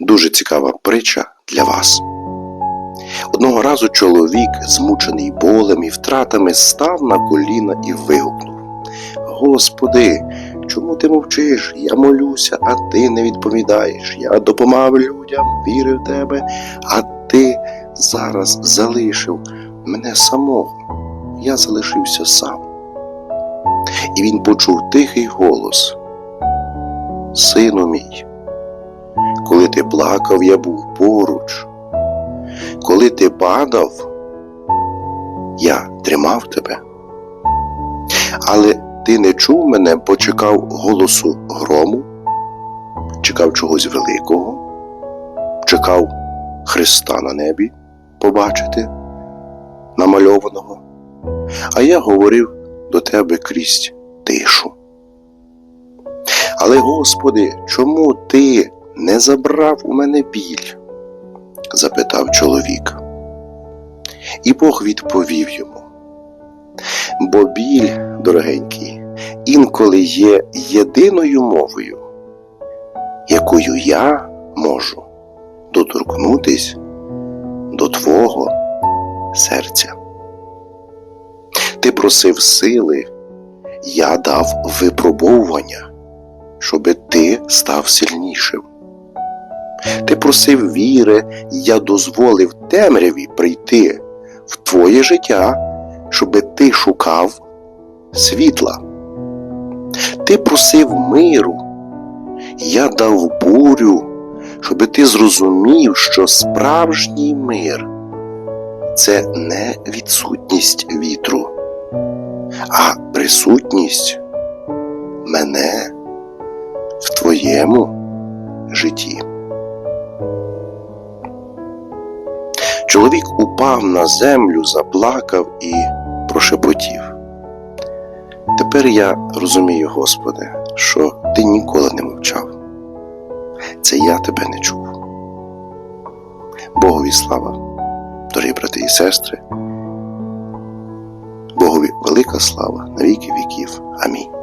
дуже цікава притча для вас. Одного разу чоловік, змучений болем і втратами, став на коліна і вигукнув: Господи, чому ти мовчиш? Я молюся, а ти не відповідаєш. Я допомагав людям, вірив в тебе, а ти зараз залишив мене самого. Я залишився сам. І він почув тихий голос: Сину мій, ти плакав, я був поруч. Коли ти падав, я тримав тебе. Але ти не чув мене, бо чекав голосу грому, чекав чогось великого, чекав Христа на небі побачити, намальованого. А я говорив до тебе крізь тишу. Але, Господи, чому ти не забрав у мене біль? запитав чоловік. І Бог відповів йому. Бо біль, дорогенький, інколи є єдиною мовою, якою я можу доторкнутись до Твого серця. Ти просив сили, я дав випробовування, щоби ти став сильнішим. Ти просив віри, я дозволив темряві прийти в твоє життя, щоби ти шукав світла. Ти просив миру, я дав бурю, щоби ти зрозумів, що справжній мир це не відсутність вітру, а присутність мене в твоєму житті. Чоловік упав на землю, заплакав і прошепотів. Тепер я розумію, Господи, що Ти ніколи не мовчав. Це я тебе не чув. Богові слава, дорогі брати і сестри. Богові велика слава на віки віків. Амінь.